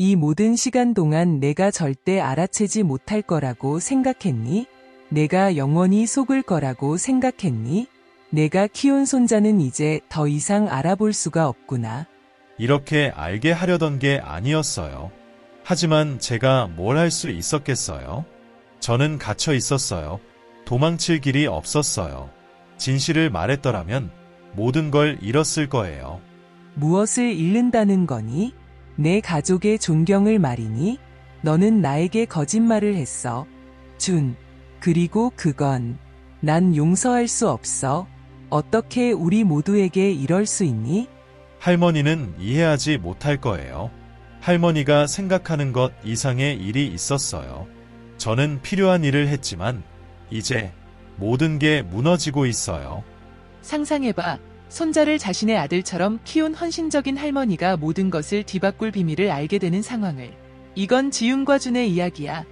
이 모든 시간 동안 내가 절대 알아채지 못할 거라고 생각했니? 내가 영원히 속을 거라고 생각했니? 내가 키운 손자는 이제 더 이상 알아볼 수가 없구나. 이렇게 알게 하려던 게 아니었어요. 하지만 제가 뭘 할 수 있었겠어요? 저는 갇혀 있었어요. 도망칠 길이 없었어요. 진실을 말했더라면 모든 걸 잃었을 거예요. 무엇을 잃는다는 거니? 내 가족의 존경을 말이니? 너는 나에게 거짓말을 했어. 준. 그리고 그건 난 용서할 수 없어. 어떻게 우리 모두에게 이럴 수 있니? 할머니는 이해하지 못할 거예요. 할머니가 생각하는 것 이상의 일이 있었어요. 저는 필요한 일을 했지만 이제 모든 게 무너지고 있어요. 상상해봐. 손자를 자신의 아들처럼 키운 헌신적인 할머니가 모든 것을 뒤바꿀 비밀을 알게 되는 상황을. 이건 지윤과 준의 이야기야.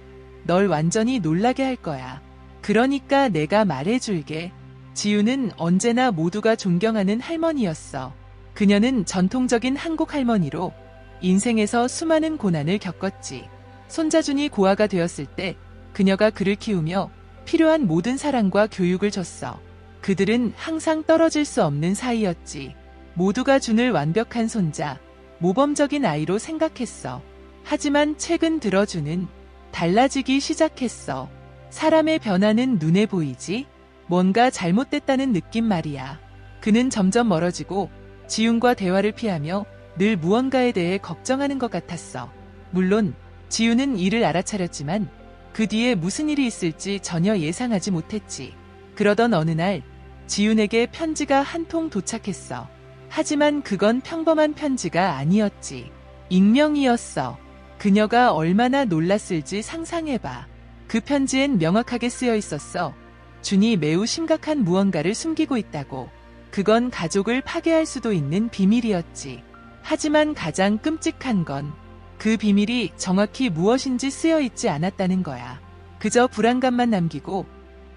널 완전히 놀라게 할 거야. 그러니까 내가 말해줄게. 지윤은 언제나 모두가 존경하는 할머니였어. 그녀는 전통적인 한국 할머니로 인생에서 수많은 고난을 겪었지. 손자준이 고아가 되었을 때 그녀가 그를 키우며 필요한 모든 사랑과 교육을 줬어. 그들은 항상 떨어질 수 없는 사이였지. 모두가 준을 완벽한 손자, 모범적인 아이로 생각했어. 하지만 최근 들어 준은 달라지기 시작했어. 사람의 변화는 눈에 보이지? 뭔가 잘못됐다는 느낌 말이야. 그는 점점 멀어지고 지윤과 대화를 피하며 늘 무언가에 대해 걱정하는 것 같았어. 물론 지윤은 이를 알아차렸지만 그 뒤에 무슨 일이 있을지 전혀 예상하지 못했지. 그러던 어느 날 지윤에게 편지가 한 통 도착했어. 하지만 그건 평범한 편지가 아니었지. 익명이었어. 그녀가 얼마나 놀랐을지 상상해봐. 그 편지엔 명확하게 쓰여 있었어. 준이 매우 심각한 무언가를 숨기고 있다고. 그건 가족을 파괴할 수도 있는 비밀이었지. 하지만 가장 끔찍한 건 그 비밀이 정확히 무엇인지 쓰여 있지 않았다는 거야. 그저 불안감만 남기고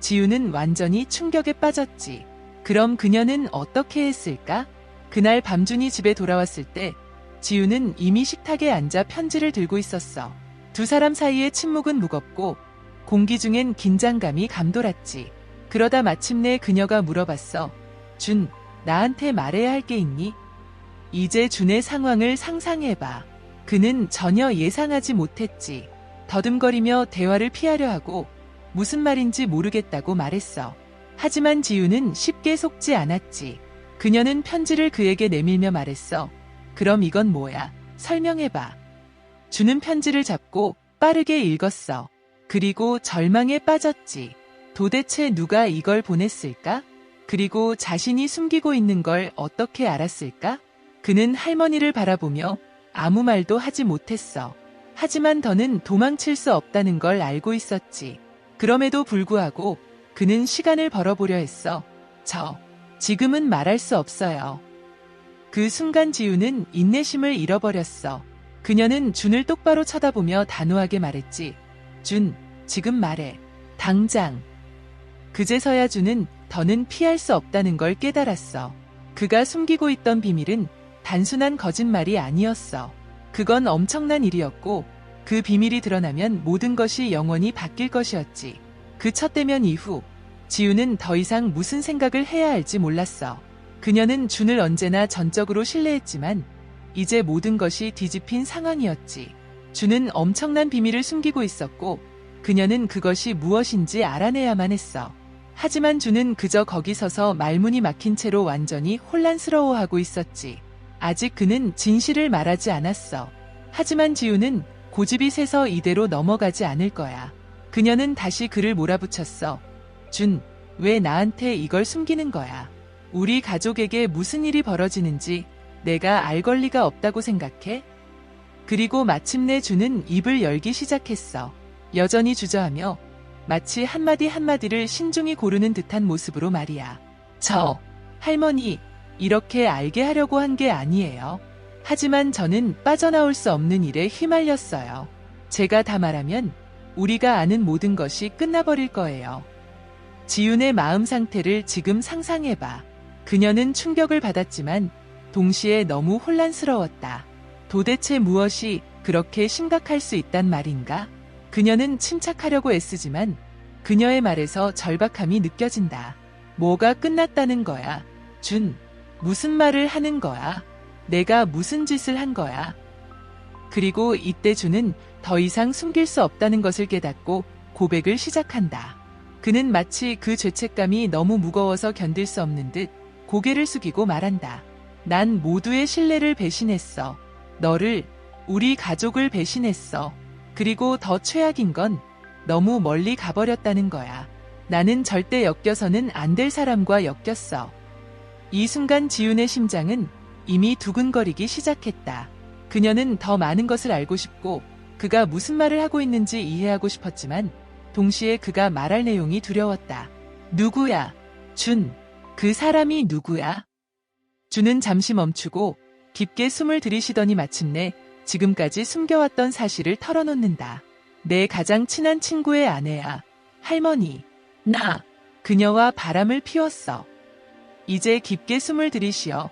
지우는 완전히 충격에 빠졌지. 그럼 그녀는 어떻게 했을까? 그날 밤준이 집에 돌아왔을 때 지우는 이미 식탁에 앉아 편지를 들고 있었어. 두 사람 사이의 침묵은 무겁고 공기 중엔 긴장감이 감돌았지. 그러다 마침내 그녀가 물어봤어. 준, 나한테 말해야 할 게 있니? 이제 준의 상황을 상상해봐. 그는 전혀 예상하지 못했지. 더듬거리며 대화를 피하려 하고 무슨 말인지 모르겠다고 말했어. 하지만 지우는 쉽게 속지 않았지. 그녀는 편지를 그에게 내밀며 말했어. 그럼 이건 뭐야? 설명해봐. 주는 편지를 잡고 빠르게 읽었어. 그리고 절망에 빠졌지. 도대체 누가 이걸 보냈을까? 그리고 자신이 숨기고 있는 걸 어떻게 알았을까? 그는 할머니를 바라보며 아무 말도 하지 못했어. 하지만 더는 도망칠 수 없다는 걸 알고 있었지. 그럼에도 불구하고 그는 시간을 벌어보려 했어. 저, 지금은 말할 수 없어요. 그 순간 지우는 인내심을 잃어버렸어. 그녀는 준을 똑바로 쳐다보며 단호하게 말했지. 준, 지금 말해. 당장. 그제서야 준은 더는 피할 수 없다는 걸 깨달았어. 그가 숨기고 있던 비밀은 단순한 거짓말이 아니었어. 그건 엄청난 일이었고 그 비밀이 드러나면 모든 것이 영원히 바뀔 것이었지. 그 첫 대면 이후 지우는 더 이상 무슨 생각을 해야 할지 몰랐어. 그녀는 준을 언제나 전적으로 신뢰했지만 이제 모든 것이 뒤집힌 상황이었지. 준은 엄청난 비밀을 숨기고 있었고 그녀는 그것이 무엇인지 알아내야만 했어. 하지만 준은 그저 거기 서서 말문이 막힌 채로 완전히 혼란스러워하고 있었지. 아직 그는 진실을 말하지 않았어. 하지만 지우는 고집이 세서 이대로 넘어가지 않을 거야. 그녀는 다시 그를 몰아붙였어. 준, 왜 나한테 이걸 숨기는 거야? 우리 가족에게 무슨 일이 벌어지는지 내가 알 권리가 없다고 생각해? 그리고 마침내 준은 입을 열기 시작했어. 여전히 주저하며 마치 한마디 한마디를 신중히 고르는 듯한 모습으로 말이야. 저, 할머니, 이렇게 알게 하려고 한 게 아니에요. 하지만 저는 빠져나올 수 없는 일에 휘말렸어요. 제가 다 말하면 우리가 아는 모든 것이 끝나버릴 거예요. 지윤의 마음 상태를 지금 상상해봐. 그녀는 충격을 받았지만 동시에 너무 혼란스러웠다. 도대체 무엇이 그렇게 심각할 수 있단 말인가? 그녀는 침착하려고 애쓰지만 그녀의 말에서 절박함이 느껴진다. 뭐가 끝났다는 거야? 준, 무슨 말을 하는 거야? 내가 무슨 짓을 한 거야? 그리고 이때 준은 더 이상 숨길 수 없다는 것을 깨닫고 고백을 시작한다. 그는 마치 그 죄책감이 너무 무거워서 견딜 수 없는 듯 고개를 숙이고 말한다. 난 모두의 신뢰를 배신했어. 너를, 우리 가족을 배신했어. 그리고 더 최악인 건 너무 멀리 가버렸다는 거야. 나는 절대 엮여서는 안 될 사람과 엮였어. 이 순간 지훈의 심장은 이미 두근거리기 시작했다. 그녀는 더 많은 것을 알고 싶고 그가 무슨 말을 하고 있는지 이해하고 싶었지만 동시에 그가 말할 내용이 두려웠다. 누구야? 준. 그 사람이 누구야? 준은 잠시 멈추고 깊게 숨을 들이쉬더니 마침내 지금까지 숨겨왔던 사실을 털어놓는다. 내 가장 친한 친구의 아내야. 할머니. 나. 그녀와 바람을 피웠어. 이제 깊게 숨을 들이쉬어.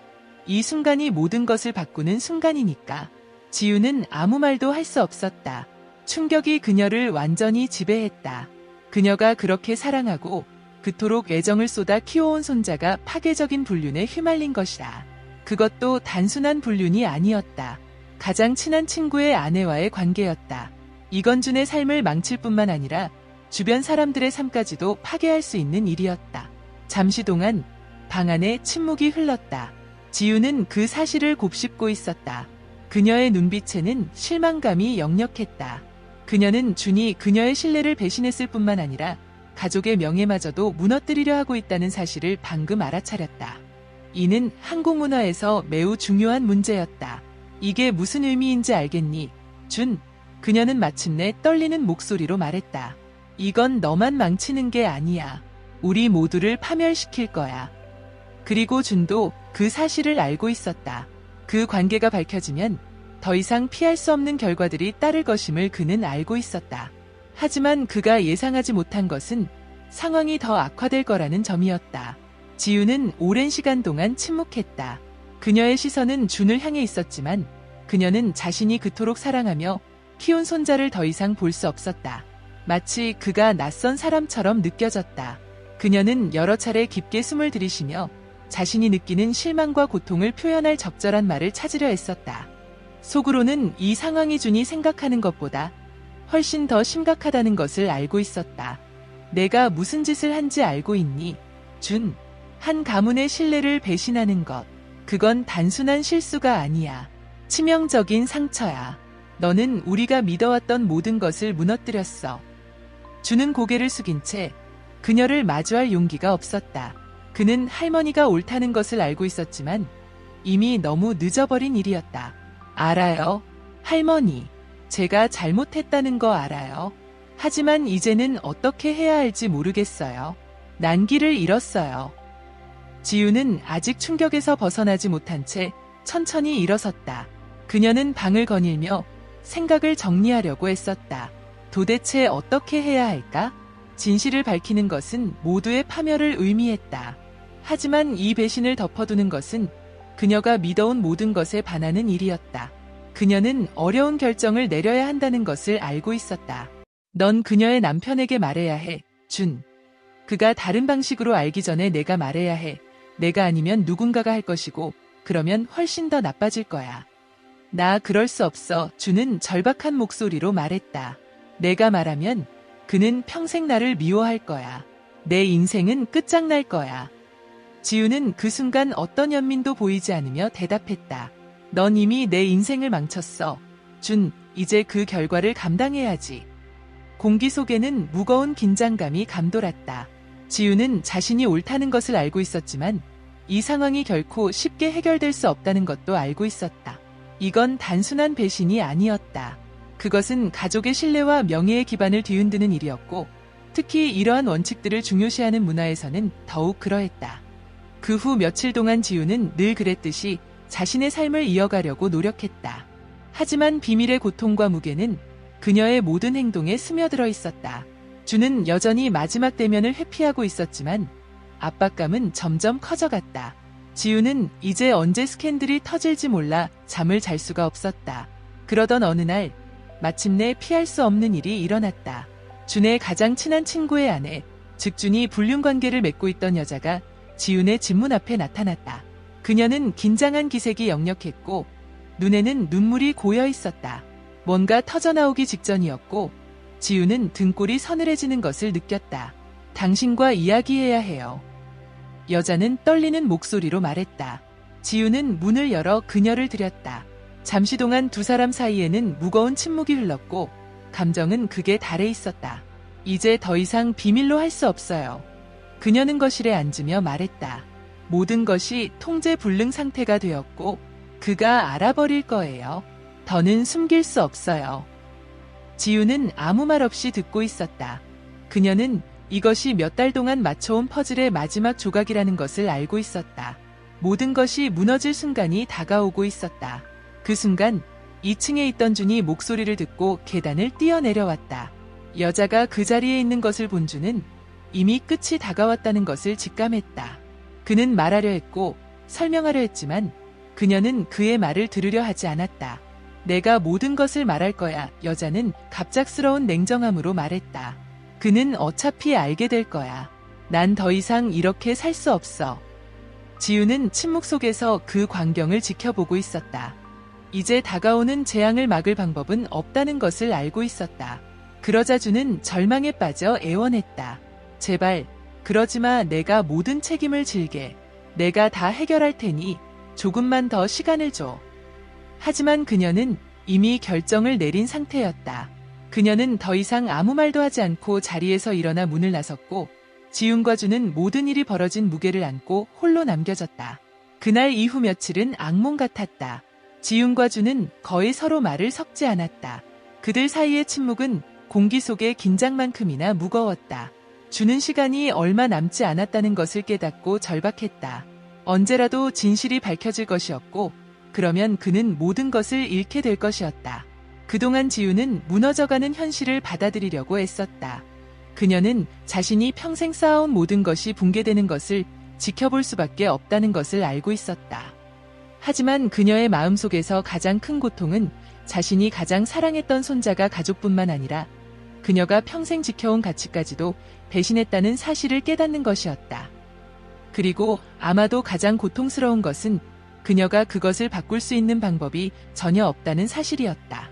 이 순간이 모든 것을 바꾸는 순간이니까. 지우는 아무 말도 할 수 없었다. 충격이 그녀를 완전히 지배했다. 그녀가 그렇게 사랑하고 그토록 애정을 쏟아 키워온 손자가 파괴적인 불륜에 휘말린 것이다. 그것도 단순한 불륜이 아니었다. 가장 친한 친구의 아내와의 관계였다. 이건준의 삶을 망칠 뿐만 아니라 주변 사람들의 삶까지도 파괴할 수 있는 일이었다. 잠시 동안 방 안에 침묵이 흘렀다. 지우는 그 사실을 곱씹고 있었다. 그녀의 눈빛에는 실망감이 역력했다. 그녀는 준이 그녀의 신뢰를 배신했을 뿐만 아니라 가족의 명예마저도 무너뜨리려 하고 있다는 사실을 방금 알아차렸다. 이는 한국 문화에서 매우 중요한 문제였다. 이게 무슨 의미인지 알겠니? 준, 그녀는 마침내 떨리는 목소리로 말했다. 이건 너만 망치는 게 아니야. 우리 모두를 파멸시킬 거야. 그리고 준도 그 사실을 알고 있었다. 그 관계가 밝혀지면 더 이상 피할 수 없는 결과들이 따를 것임을 그는 알고 있었다. 하지만 그가 예상하지 못한 것은 상황이 더 악화될 거라는 점이었다. 지우는 오랜 시간 동안 침묵했다. 그녀의 시선은 준을 향해 있었지만 그녀는 자신이 그토록 사랑하며 키운 손자를 더 이상 볼 수 없었다. 마치 그가 낯선 사람처럼 느껴졌다. 그녀는 여러 차례 깊게 숨을 들이쉬며 자신이 느끼는 실망과 고통을 표현할 적절한 말을 찾으려 했었다. 속으로는 이 상황이 준이 생각하는 것보다 훨씬 더 심각하다는 것을 알고 있었다. 내가 무슨 짓을 한지 알고 있니? 준. 한 가문의 신뢰를 배신하는 것. 그건 단순한 실수가 아니야. 치명적인 상처야. 너는 우리가 믿어왔던 모든 것을 무너뜨렸어. 주는 고개를 숙인 채 그녀를 마주할 용기가 없었다. 그는 할머니가 옳다는 것을 알고 있었지만 이미 너무 늦어버린 일이었다. 알아요. 할머니. 제가 잘못했다는 거 알아요. 하지만 이제는 어떻게 해야 할지 모르겠어요. 난기를 잃었어요. 지우는 아직 충격에서 벗어나지 못한 채 천천히 일어섰다. 그녀는 방을 거닐며 생각을 정리하려고 했었다. 도대체 어떻게 해야 할까? 진실을 밝히는 것은 모두의 파멸을 의미했다. 하지만 이 배신을 덮어두는 것은 그녀가 믿어온 모든 것에 반하는 일이었다. 그녀는 어려운 결정을 내려야 한다는 것을 알고 있었다. 넌 그녀의 남편에게 말해야 해, 준. 그가 다른 방식으로 알기 전에 내가 말해야 해. 내가 아니면 누군가가 할 것이고, 그러면 훨씬 더 나빠질 거야. 나 그럴 수 없어. 주는 절박한 목소리로 말했다. 내가 말하면 그는 평생 나를 미워할 거야. 내 인생은 끝장날 거야. 지우는 그 순간 어떤 연민도 보이지 않으며 대답했다. 넌 이미 내 인생을 망쳤어. 준, 이제 그 결과를 감당해야지. 공기 속에는 무거운 긴장감이 감돌았다. 지우는 자신이 옳다는 것을 알고 있었지만 이 상황이 결코 쉽게 해결될 수 없다는 것도 알고 있었다. 이건 단순한 배신이 아니었다. 그것은 가족의 신뢰와 명예의 기반을 뒤흔드는 일이었고 특히 이러한 원칙들을 중요시하는 문화에서는 더욱 그러했다. 그 후 며칠 동안 지우는 늘 그랬듯이 자신의 삶을 이어가려고 노력했다. 하지만 비밀의 고통과 무게는 그녀의 모든 행동에 스며들어 있었다. 주는 여전히 마지막 대면을 회피하고 있었지만 압박감은 점점 커져갔다. 지우는 이제 언제 스캔들이 터질지 몰라 잠을 잘 수가 없었다. 그러던 어느 날 마침내 피할 수 없는 일이 일어났다. 준의 가장 친한 친구의 아내, 즉 준이 불륜 관계를 맺고 있던 여자가 지훈의 집문 앞에 나타났다. 그녀는 긴장한 기색이 역력했고 눈에는 눈물이 고여 있었다. 뭔가 터져나오기 직전이었고 지훈은 등골이 서늘해지는 것을 느꼈다. 당신과 이야기해야 해요. 여자는 떨리는 목소리로 말했다. 지훈은 문을 열어 그녀를 들였다. 잠시 동안 두 사람 사이에는 무거운 침묵이 흘렀고 감정은 극에 달해 있었다. 이제 더 이상 비밀로 할 수 없어요. 그녀는 거실에 앉으며 말했다. 모든 것이 통제 불능 상태가 되었고 그가 알아버릴 거예요. 더는 숨길 수 없어요. 지우는 아무 말 없이 듣고 있었다. 그녀는 이것이 몇 달 동안 맞춰온 퍼즐의 마지막 조각이라는 것을 알고 있었다. 모든 것이 무너질 순간이 다가오고 있었다. 그 순간 2층에 있던 준이 목소리를 듣고 계단을 뛰어내려왔다. 여자가 그 자리에 있는 것을 본 준은 이미 끝이 다가왔다는 것을 직감했다. 그는 말하려 했고 설명하려 했지만 그녀는 그의 말을 들으려 하지 않았다. 내가 모든 것을 말할 거야. 여자는 갑작스러운 냉정함으로 말했다. 그는 어차피 알게 될 거야. 난 더 이상 이렇게 살 수 없어. 지우는 침묵 속에서 그 광경을 지켜보고 있었다. 이제 다가오는 재앙을 막을 방법은 없다는 것을 알고 있었다. 그러자 주는 절망에 빠져 애원했다. 제발, 그러지 마. 내가 모든 책임을 질게. 내가 다 해결할 테니 조금만 더 시간을 줘. 하지만 그녀는 이미 결정을 내린 상태였다. 그녀는 더 이상 아무 말도 하지 않고 자리에서 일어나 문을 나섰고 지훈과 주는 모든 일이 벌어진 무게를 안고 홀로 남겨졌다. 그날 이후 며칠은 악몽 같았다. 지훈과 주는 거의 서로 말을 섞지 않았다. 그들 사이의 침묵은 공기 속의 긴장만큼이나 무거웠다. 주는 시간이 얼마 남지 않았다는 것을 깨닫고 절박했다. 언제라도 진실이 밝혀질 것이었고, 그러면 그는 모든 것을 잃게 될 것이었다. 그동안 지우는 무너져가는 현실을 받아들이려고 애썼다. 그녀는 자신이 평생 쌓아온 모든 것이 붕괴되는 것을 지켜볼 수밖에 없다는 것을 알고 있었다. 하지만 그녀의 마음속에서 가장 큰 고통은 자신이 가장 사랑했던 손자가 가족뿐만 아니라 그녀가 평생 지켜온 가치까지도 배신했다는 사실을 깨닫는 것이었다. 그리고 아마도 가장 고통스러운 것은 그녀가 그것을 바꿀 수 있는 방법이 전혀 없다는 사실이었다.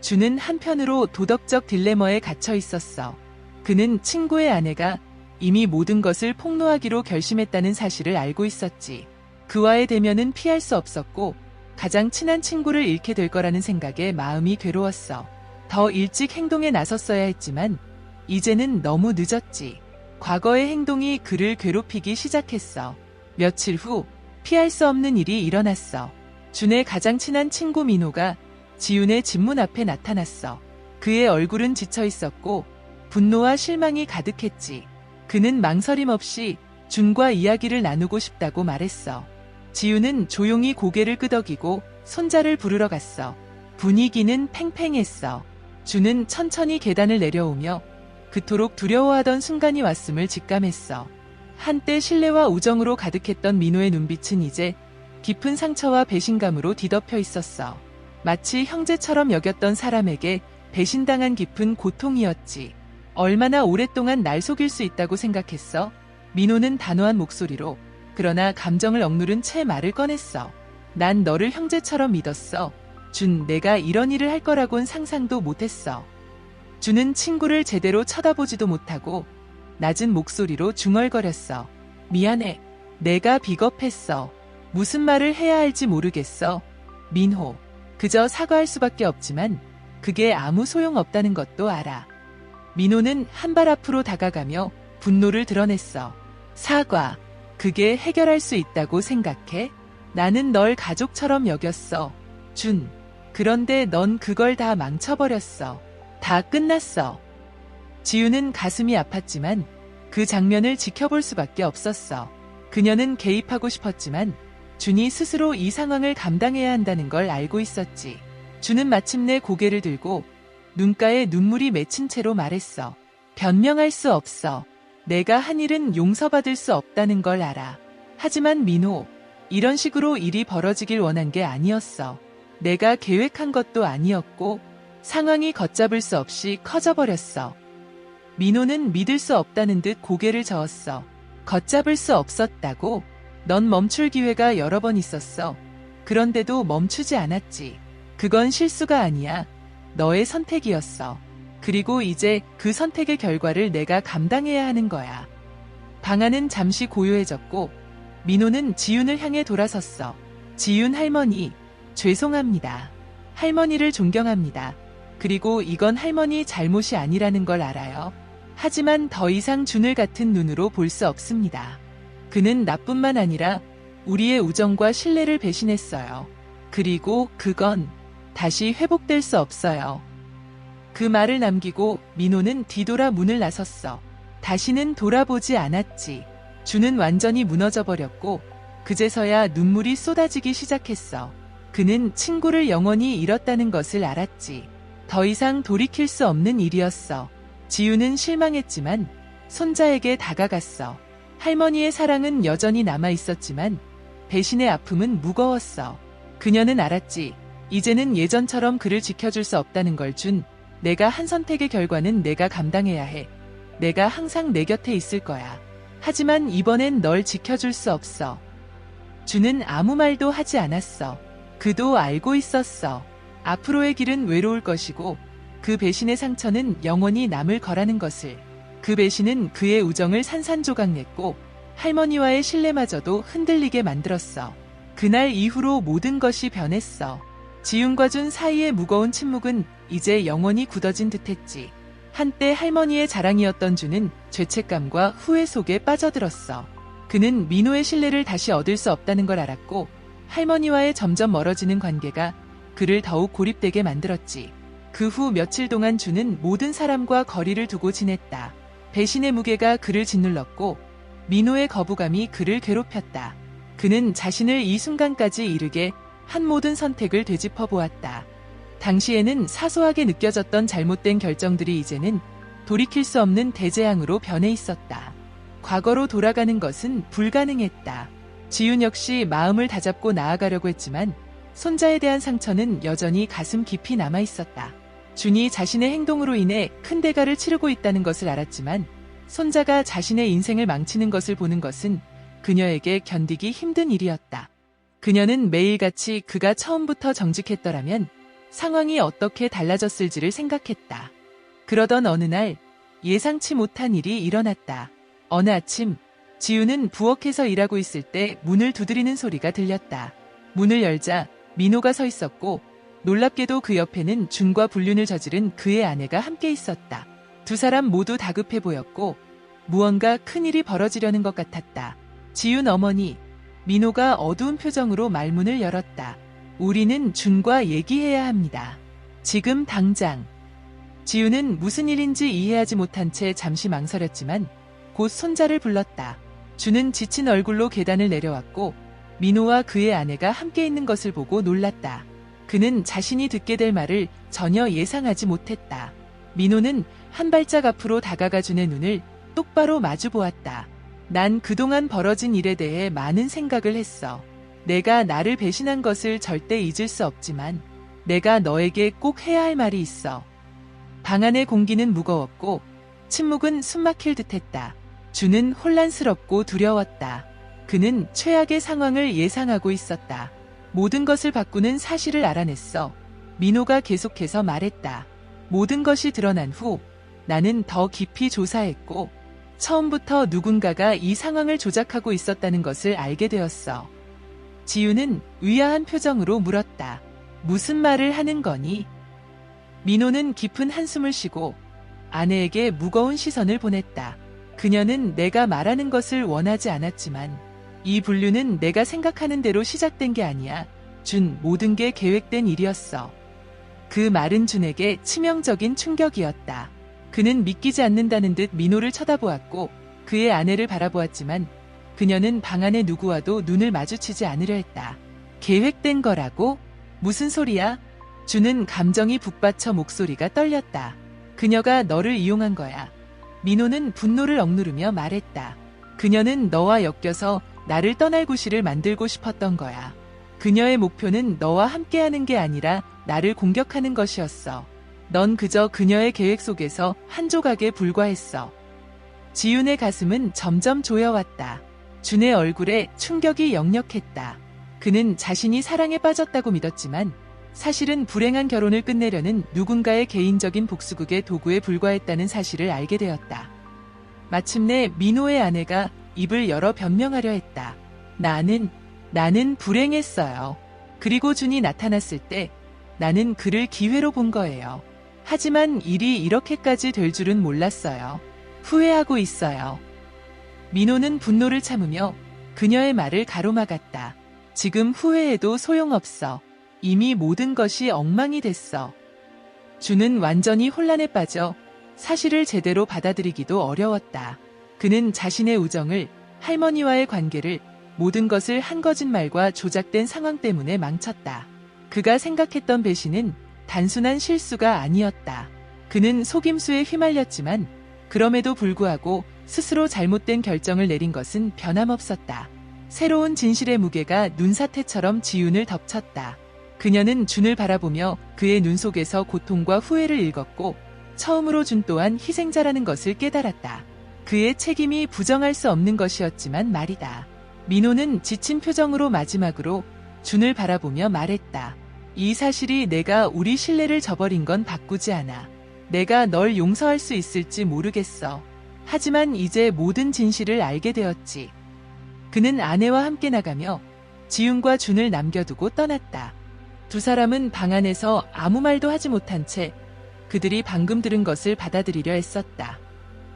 주는 한편으로 도덕적 딜레머에 갇혀 있었어. 그는 친구의 아내가 이미 모든 것을 폭로하기로 결심했다는 사실을 알고 있었지. 그와의 대면은 피할 수 없었고 가장 친한 친구를 잃게 될 거라는 생각에 마음이 괴로웠어. 더 일찍 행동에 나섰어야 했지만 이제는 너무 늦었지. 과거의 행동이 그를 괴롭히기 시작했어. 며칠 후 피할 수 없는 일이 일어났어. 준의 가장 친한 친구 민호가 지훈의 집문 앞에 나타났어. 그의 얼굴은 지쳐 있었고 분노와 실망이 가득했지. 그는 망설임 없이 준과 이야기를 나누고 싶다고 말했어. 지훈은 조용히 고개를 끄덕이고 손자를 부르러 갔어. 분위기는 팽팽했어. 준은 천천히 계단을 내려오며 그토록 두려워하던 순간이 왔음을 직감했어. 한때 신뢰와 우정으로 가득했던 민호의 눈빛은 이제 깊은 상처와 배신감으로 뒤덮여 있었어. 마치 형제처럼 여겼던 사람에게 배신당한 깊은 고통이었지. 얼마나 오랫동안 날 속일 수 있다고 생각했어? 민호는 단호한 목소리로 그러나 감정을 억누른 채 말을 꺼냈어. 난 너를 형제처럼 믿었어. 준, 내가 이런 일을 할 거라곤 상상도 못했어. 준은 친구를 제대로 쳐다보지도 못하고 낮은 목소리로 중얼거렸어. 미안해. 내가 비겁했어. 무슨 말을 해야 할지 모르겠어. 민호. 그저 사과할 수밖에 없지만 그게 아무 소용 없다는 것도 알아. 민호는 한 발 앞으로 다가가며 분노를 드러냈어. 사과. 그게 해결할 수 있다고 생각해? 나는 널 가족처럼 여겼어. 준. 그런데 넌 그걸 다 망쳐버렸어. 다 끝났어. 지우는 가슴이 아팠지만 그 장면을 지켜볼 수밖에 없었어. 그녀는 개입하고 싶었지만 준이 스스로 이 상황을 감당해야 한다는 걸 알고 있었지. 준은 마침내 고개를 들고 눈가에 눈물이 맺힌 채로 말했어. 변명할 수 없어. 내가 한 일은 용서받을 수 없다는 걸 알아. 하지만 민호, 이런 식으로 일이 벌어지길 원한 게 아니었어. 내가 계획한 것도 아니었고 상황이 걷잡을 수 없이 커져버렸어. 민호는 믿을 수 없다는 듯 고개를 저었어. 걷잡을 수 없었다고? 넌 멈출 기회가 여러 번 있었어. 그런데도 멈추지 않았지. 그건 실수가 아니야. 너의 선택이었어. 그리고 이제 그 선택의 결과를 내가 감당해야 하는 거야. 방안은 잠시 고요해졌고 민호는 지윤을 향해 돌아섰어. 지윤 할머니, 죄송합니다. 할머니를 존경합니다. 그리고 이건 할머니 잘못이 아니라는 걸 알아요. 하지만 더 이상 준을 같은 눈으로 볼 수 없습니다. 그는 나뿐만 아니라 우리의 우정과 신뢰를 배신했어요. 그리고 그건 다시 회복될 수 없어요. 그 말을 남기고 민호는 뒤돌아 문을 나섰어. 다시는 돌아보지 않았지. 주는 완전히 무너져 버렸고 그제서야 눈물이 쏟아지기 시작했어. 그는 친구를 영원히 잃었다는 것을 알았지. 더 이상 돌이킬 수 없는 일이었어. 지우는 실망했지만 손자에게 다가갔어. 할머니의 사랑은 여전히 남아 있었지만 배신의 아픔은 무거웠어. 그녀는 알았지. 이제는 예전처럼 그를 지켜줄 수 없다는 걸 준 내가 한 선택의 결과는 내가 감당해야 해. 내가 항상 내 곁에 있을 거야. 하지만 이번엔 널 지켜줄 수 없어. 주는 아무 말도 하지 않았어. 그도 알고 있었어. 앞으로의 길은 외로울 것이고 그 배신의 상처는 영원히 남을 거라는 것을. 그 배신은 그의 우정을 산산조각냈고 할머니와의 신뢰마저도 흔들리게 만들었어. 그날 이후로 모든 것이 변했어. 지윤과 준 사이의 무거운 침묵은 이제 영원히 굳어진 듯했지. 한때 할머니의 자랑이었던 주는 죄책감과 후회 속에 빠져들었어. 그는 민호의 신뢰를 다시 얻을 수 없다는 걸 알았고 할머니와의 점점 멀어지는 관계가 그를 더욱 고립되게 만들었지. 그 후 며칠 동안 주는 모든 사람과 거리를 두고 지냈다. 배신의 무게가 그를 짓눌렀고 민호의 거부감이 그를 괴롭혔다. 그는 자신을 이 순간까지 이르게 한 모든 선택을 되짚어 보았다. 당시에는 사소하게 느껴졌던 잘못된 결정들이 이제는 돌이킬 수 없는 대재앙으로 변해 있었다. 과거로 돌아가는 것은 불가능했다. 지윤 역시 마음을 다잡고 나아가려고 했지만 손자에 대한 상처는 여전히 가슴 깊이 남아 있었다. 준이 자신의 행동으로 인해 큰 대가를 치르고 있다는 것을 알았지만 손자가 자신의 인생을 망치는 것을 보는 것은 그녀에게 견디기 힘든 일이었다. 그녀는 매일같이 그가 처음부터 정직했더라면 상황이 어떻게 달라졌을지를 생각했다. 그러던 어느 날 예상치 못한 일이 일어났다. 어느 아침 지우는 부엌에서 일하고 있을 때 문을 두드리는 소리가 들렸다. 문을 열자 민호가 서 있었고 놀랍게도 그 옆에는 준과 불륜을 저지른 그의 아내가 함께 있었다. 두 사람 모두 다급해 보였고 무언가 큰일이 벌어지려는 것 같았다. 지윤 어머니, 민호가 어두운 표정으로 말문을 열었다. 우리는 준과 얘기해야 합니다. 지금 당장. 지윤은 무슨 일인지 이해하지 못한 채 잠시 망설였지만 곧 손자를 불렀다. 준은 지친 얼굴로 계단을 내려왔고 민호와 그의 아내가 함께 있는 것을 보고 놀랐다. 그는 자신이 듣게 될 말을 전혀 예상하지 못했다. 민호는 한 발짝 앞으로 다가가 준의 눈을 똑바로 마주 보았다. 난 그동안 벌어진 일에 대해 많은 생각을 했어. 내가 나를 배신한 것을 절대 잊을 수 없지만 내가 너에게 꼭 해야 할 말이 있어. 방 안의 공기는 무거웠고 침묵은 숨막힐 듯했다. 주는 혼란스럽고 두려웠다. 그는 최악의 상황을 예상하고 있었다. 모든 것을 바꾸는 사실을 알아냈어. 민호가 계속해서 말했다. 모든 것이 드러난 후 나는 더 깊이 조사했고 처음부터 누군가가 이 상황을 조작하고 있었다는 것을 알게 되었어. 지우는 의아한 표정으로 물었다. 무슨 말을 하는 거니? 민호는 깊은 한숨을 쉬고 아내에게 무거운 시선을 보냈다. 그녀는 내가 말하는 것을 원하지 않았지만 이 분류는 내가 생각하는 대로 시작된 게 아니야. 준 모든 게 계획된 일이었어. 그 말은 준에게 치명적인 충격이었다. 그는 믿기지 않는다는 듯 민호를 쳐다보았고 그의 아내를 바라보았지만 그녀는 방 안의 누구와도 눈을 마주치지 않으려 했다. 계획된 거라고? 무슨 소리야? 주는 감정이 북받쳐 목소리가 떨렸다. 그녀가 너를 이용한 거야. 민호는 분노를 억누르며 말했다. 그녀는 너와 엮여서 나를 떠날 구실을 만들고 싶었던 거야. 그녀의 목표는 너와 함께하는 게 아니라 나를 공격하는 것이었어. 넌 그저 그녀의 계획 속에서 한 조각에 불과했어. 지윤의 가슴은 점점 조여왔다. 준의 얼굴에 충격이 역력했다. 그는 자신이 사랑에 빠졌다고 믿었지만 사실은 불행한 결혼을 끝내려는 누군가의 개인적인 복수극의 도구에 불과했다는 사실을 알게 되었다. 마침내 민호의 아내가 입을 열어 변명하려 했다. 나는, 나는 불행했어요. 그리고 준이 나타났을 때 나는 그를 기회로 본 거예요. 하지만 일이 이렇게까지 될 줄은 몰랐어요. 후회하고 있어요. 민호는 분노를 참으며 그녀의 말을 가로막았다. 지금 후회해도 소용없어. 이미 모든 것이 엉망이 됐어. 주는 완전히 혼란에 빠져 사실을 제대로 받아들이기도 어려웠다. 그는 자신의 우정을, 할머니와의 관계를, 모든 것을 한 거짓말과 조작된 상황 때문에 망쳤다. 그가 생각했던 배신은 단순한 실수가 아니었다. 그는 속임수에 휘말렸지만 그럼에도 불구하고 스스로 잘못된 결정을 내린 것은 변함없었다. 새로운 진실의 무게가 눈사태처럼 지윤을 덮쳤다. 그녀는 준을 바라보며 그의 눈 속에서 고통과 후회를 읽었고 처음으로 준 또한 희생자라는 것을 깨달았다. 그의 책임이 부정할 수 없는 것이었지만 말이다. 민호는 지친 표정으로 마지막으로 준을 바라보며 말했다. 이 사실이 내가 우리 신뢰를 저버린 건 바꾸지 않아. 내가 널 용서할 수 있을지 모르겠어. 하지만 이제 모든 진실을 알게 되었지. 그는 아내와 함께 나가며 지윤과 준을 남겨두고 떠났다. 두 사람은 방 안에서 아무 말도 하지 못한 채 그들이 방금 들은 것을 받아들이려 했었다.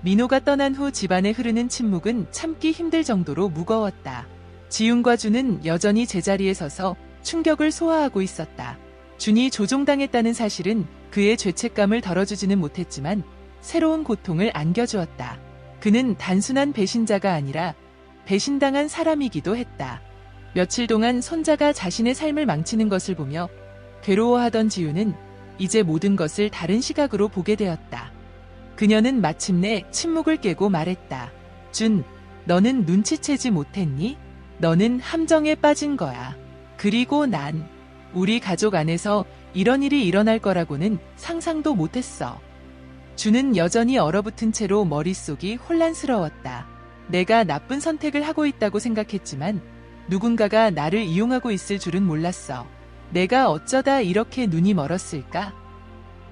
민호가 떠난 후 집안에 흐르는 침묵은 참기 힘들 정도로 무거웠다. 지윤과 준은 여전히 제자리에 서서 충격을 소화하고 있었다. 준이 조종당했다는 사실은 그의 죄책감을 덜어주지는 못했지만 새로운 고통을 안겨주었다. 그는 단순한 배신자가 아니라 배신당한 사람이기도 했다. 며칠 동안 손자가 자신의 삶을 망치는 것을 보며 괴로워하던 지우는 이제 모든 것을 다른 시각으로 보게 되었다. 그녀는 마침내 침묵을 깨고 말했다. 준, 너는 눈치채지 못했니? 너는 함정에 빠진 거야. 그리고 난 우리 가족 안에서 이런 일이 일어날 거라고는 상상도 못했어. 준은 여전히 얼어붙은 채로 머릿속이 혼란스러웠다. 내가 나쁜 선택을 하고 있다고 생각했지만 누군가가 나를 이용하고 있을 줄은 몰랐어. 내가 어쩌다 이렇게 눈이 멀었을까?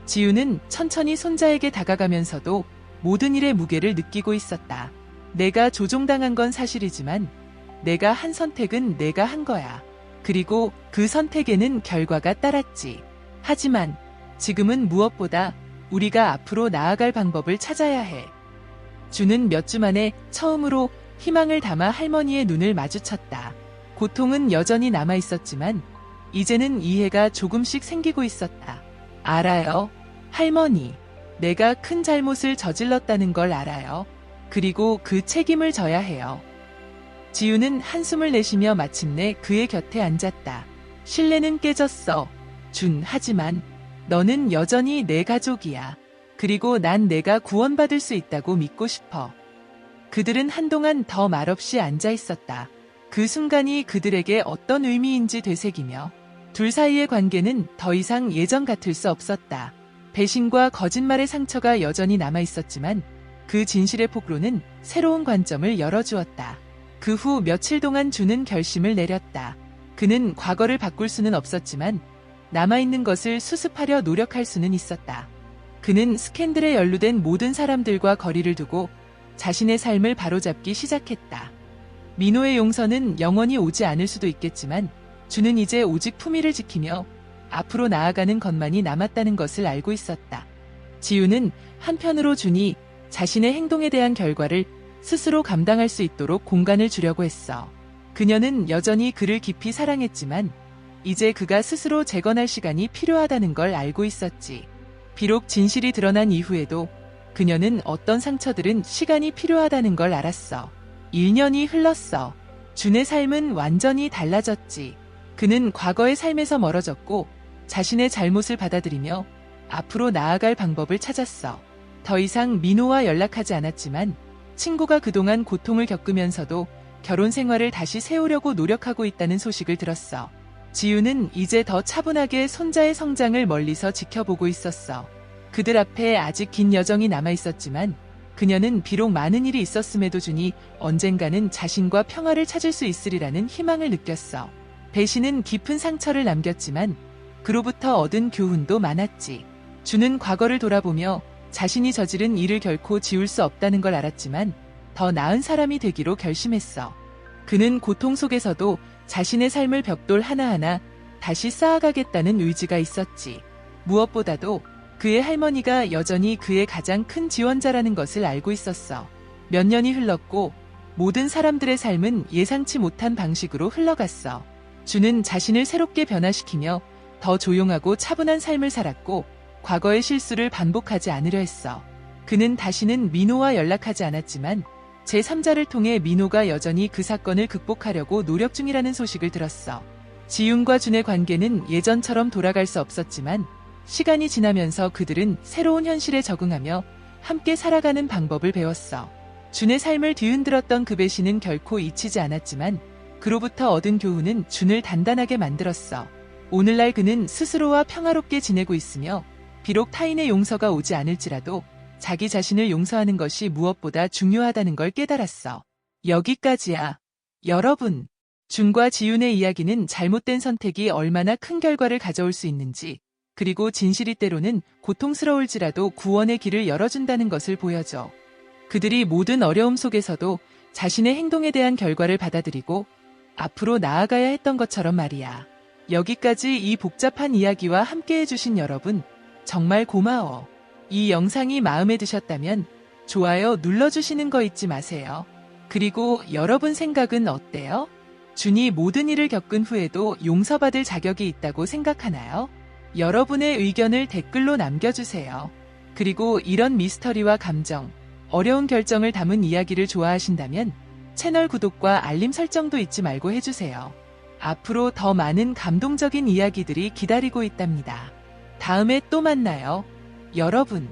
지우는 천천히 손자에게 다가가면서도 모든 일의 무게를 느끼고 있었다. 내가 조종당한 건 사실이지만 내가 한 선택은 내가 한 거야. 그리고 그 선택에는 결과가 따랐지. 하지만 지금은 무엇보다 우리가 앞으로 나아갈 방법을 찾아야 해. 주는 몇 주 만에 처음으로 희망을 담아 할머니의 눈을 마주쳤다. 고통은 여전히 남아 있었지만 이제는 이해가 조금씩 생기고 있었다. 알아요. 할머니. 내가 큰 잘못을 저질렀다는 걸 알아요. 그리고 그 책임을 져야 해요. 지우는 한숨을 내쉬며 마침내 그의 곁에 앉았다. 신뢰는 깨졌어. 준, 하지만 너는 여전히 내 가족이야. 그리고 난 내가 구원받을 수 있다고 믿고 싶어. 그들은 한동안 더 말없이 앉아 있었다. 그 순간이 그들에게 어떤 의미인지 되새기며 둘 사이의 관계는 더 이상 예전 같을 수 없었다. 배신과 거짓말의 상처가 여전히 남아 있었지만 그 진실의 폭로는 새로운 관점을 열어주었다. 그 후 며칠 동안 주는 결심을 내렸다. 그는 과거를 바꿀 수는 없었지만 남아있는 것을 수습하려 노력할 수는 있었다. 그는 스캔들에 연루된 모든 사람들과 거리를 두고 자신의 삶을 바로잡기 시작했다. 민호의 용서는 영원히 오지 않을 수도 있겠지만 주는 이제 오직 품위를 지키며 앞으로 나아가는 것만이 남았다는 것을 알고 있었다. 지우는 한편으로 준이 자신의 행동에 대한 결과를 스스로 감당할 수 있도록 공간을 주려고 했어. 그녀는 여전히 그를 깊이 사랑했지만 이제 그가 스스로 재건할 시간이 필요하다는 걸 알고 있었지. 비록 진실이 드러난 이후에도 그녀는 어떤 상처들은 시간이 필요하다는 걸 알았어. 1년이 흘렀어. 준의 삶은 완전히 달라졌지. 그는 과거의 삶에서 멀어졌고 자신의 잘못을 받아들이며 앞으로 나아갈 방법을 찾았어. 더 이상 민호와 연락하지 않았지만 친구가 그동안 고통을 겪으면서도 결혼 생활을 다시 세우려고 노력하고 있다는 소식을 들었어. 지우는 이제 더 차분하게 손자의 성장을 멀리서 지켜보고 있었어. 그들 앞에 아직 긴 여정이 남아 있었지만 그녀는 비록 많은 일이 있었음에도 주니 언젠가는 자신과 평화를 찾을 수 있으리라는 희망을 느꼈어. 배신은 깊은 상처를 남겼지만 그로부터 얻은 교훈도 많았지. 주는 과거를 돌아보며 자신이 저지른 일을 결코 지울 수 없다는 걸 알았지만 더 나은 사람이 되기로 결심했어. 그는 고통 속에서도 자신의 삶을 벽돌 하나하나 다시 쌓아가겠다는 의지가 있었지. 무엇보다도 그의 할머니가 여전히 그의 가장 큰 지원자라는 것을 알고 있었어. 몇 년이 흘렀고 모든 사람들의 삶은 예상치 못한 방식으로 흘러갔어. 주는 자신을 새롭게 변화시키며 더 조용하고 차분한 삶을 살았고 과거의 실수를 반복하지 않으려 했어. 그는 다시는 민호와 연락하지 않았지만 제3자를 통해 민호가 여전히 그 사건을 극복하려고 노력 중이라는 소식을 들었어. 지윤과 준의 관계는 예전처럼 돌아갈 수 없었지만 시간이 지나면서 그들은 새로운 현실에 적응하며 함께 살아가는 방법을 배웠어. 준의 삶을 뒤흔들었던 그 배신은 결코 잊히지 않았지만 그로부터 얻은 교훈은 준을 단단하게 만들었어. 오늘날 그는 스스로와 평화롭게 지내고 있으며 비록 타인의 용서가 오지 않을지라도 자기 자신을 용서하는 것이 무엇보다 중요하다는 걸 깨달았어. 여기까지야. 여러분, 준과 지윤의 이야기는 잘못된 선택이 얼마나 큰 결과를 가져올 수 있는지, 그리고 진실이 때로는 고통스러울지라도 구원의 길을 열어준다는 것을 보여줘. 그들이 모든 어려움 속에서도 자신의 행동에 대한 결과를 받아들이고 앞으로 나아가야 했던 것처럼 말이야. 여기까지 이 복잡한 이야기와 함께 해주신 여러분, 정말 고마워. 이 영상이 마음에 드셨다면 좋아요 눌러주시는 거 잊지 마세요. 그리고 여러분 생각은 어때요? 준이 모든 일을 겪은 후에도 용서받을 자격이 있다고 생각하나요? 여러분의 의견을 댓글로 남겨주세요. 그리고 이런 미스터리와 감정, 어려운 결정을 담은 이야기를 좋아하신다면 채널 구독과 알림 설정도 잊지 말고 해주세요. 앞으로 더 많은 감동적인 이야기들이 기다리고 있답니다. 다음에 또 만나요. 여러분.